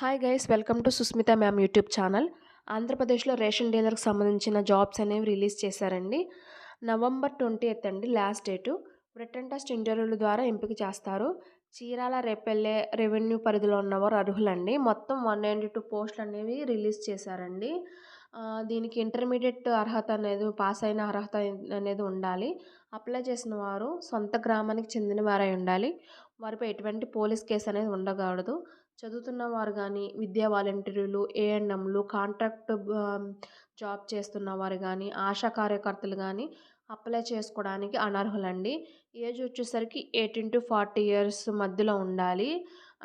Hi guys welcome to Susmita ma'am YouTube channel ఆంధ్రప్రదేశ్లో ration డీలర్కి సంబంధించిన జాబ్స్ అనేవి రిలీజ్ చేశారండి. నవంబర్ ట్వంటీ ఎయిత్ అండి లాస్ట్ డేటు రిటర్న్ టెస్ట్ ఇంటర్వ్యూల ద్వారా ఎంపిక చేస్తారు. చీరాల రేపెల్లే రెవెన్యూ పరిధిలో ఉన్నవారు అర్హులండి. మొత్తం వన్ నైంటీ టూ పోస్టులు అనేవి రిలీజ్ చేశారండి. దీనికి ఇంటర్మీడియట్ అర్హత అనేది పాస్ అయిన అర్హత అనేది ఉండాలి. అప్లై చేసిన వారు సొంత గ్రామానికి చెందిన వారై ఉండాలి. వారిపై ఎటువంటి పోలీస్ కేసు అనేది ఉండకూడదు. చదువుతున్న వారు కానీ విద్యా వాలంటీర్లు ఏఎన్ఎంలు కాంట్రాక్ట్ జాబ్ చేస్తున్న వారు కానీ ఆశా కార్యకర్తలు కానీ అప్లై చేసుకోవడానికి అనర్హులండి. ఏజ్ వచ్చేసరికి ఎయిటీన్ టు ఫార్టీ ఇయర్స్ మధ్యలో ఉండాలి.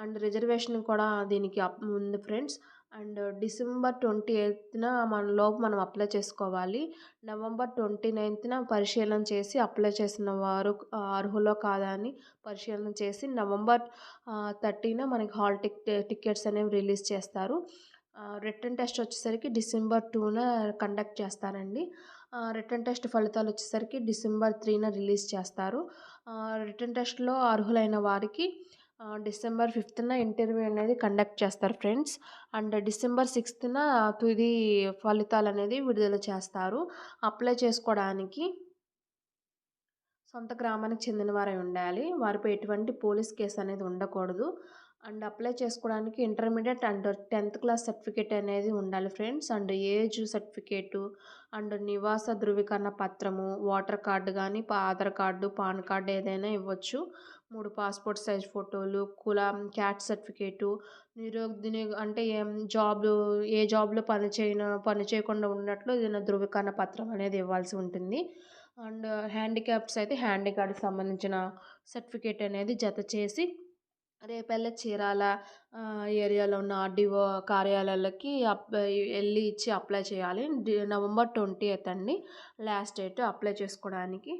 అండ్ రిజర్వేషన్ కూడా దీనికి అప్ ఉంది ఫ్రెండ్స్. అండ్ డిసెంబర్ ట్వంటీ ఎయిత్న మన లోపు మనం అప్లై చేసుకోవాలి. నవంబర్ ట్వంటీ నైన్త్న పరిశీలన చేసి అప్లై చేసిన వారు అర్హులో కాదా అని పరిశీలన చేసి నవంబర్ థర్టీన మనకి హాల్ టిక్ టికెట్స్ అనేవి రిలీజ్ చేస్తారు. రిటర్న్ టెస్ట్ వచ్చేసరికి డిసెంబర్ టూన కండక్ట్ చేస్తారండి. రిటర్న్ టెస్ట్ ఫలితాలు వచ్చేసరికి డిసెంబర్ త్రీన రిలీజ్ చేస్తారు. రిటర్న్ టెస్ట్లో అర్హులైన వారికి డిసెంబర్ ఫిఫ్త్న ఇంటర్వ్యూ అనేది కండక్ట్ చేస్తారు ఫ్రెండ్స్. అండ్ డిసెంబర్ సిక్స్త్న తుది ఫలితాలు అనేది విడుదల చేస్తారు. అప్లై చేసుకోవడానికి సొంత గ్రామానికి చెందిన వారై ఉండాలి. వారిపై ఎటువంటి పోలీస్ కేసు అనేది ఉండకూడదు. అండ్ అప్లై చేసుకోవడానికి intermediate and tenth class certificate అనేది ఉండాలి friends. And age certificate and నివాస ధృవీకరణ పత్రము ఓటర్ కార్డు కానీ ఆధార్ కార్డు పాన్ కార్డు ఏదైనా ఇవ్వచ్చు. మూడు పాస్పోర్ట్ సైజ్ ఫోటోలు కులం క్యాట్ సర్టిఫికేటు నిరుద్యోగ అంటే ఏం జాబ్ ఏ జాబ్లో పని చేయన పని చేయకుండా ఉన్నట్లు ఏదైనా ధృవీకరణ పత్రం అనేది ఇవ్వాల్సి ఉంటుంది. అండ్ హ్యాండిక్యాప్స్ అయితే హ్యాండిక్యాప్కి సంబంధించిన సర్టిఫికేట్ అనేది జత చేసి రేపల్లె చీరాల ఏరియాలో ఉన్న ఆర్డీఓ కార్యాలయాలకి అప్ వెళ్ళి ఇచ్చి అప్లై చేయాలి. నవంబర్ ట్వంటీ ఎయిత్ అండి. లాస్ట్ డేట్ అప్లై చేసుకోవడానికి.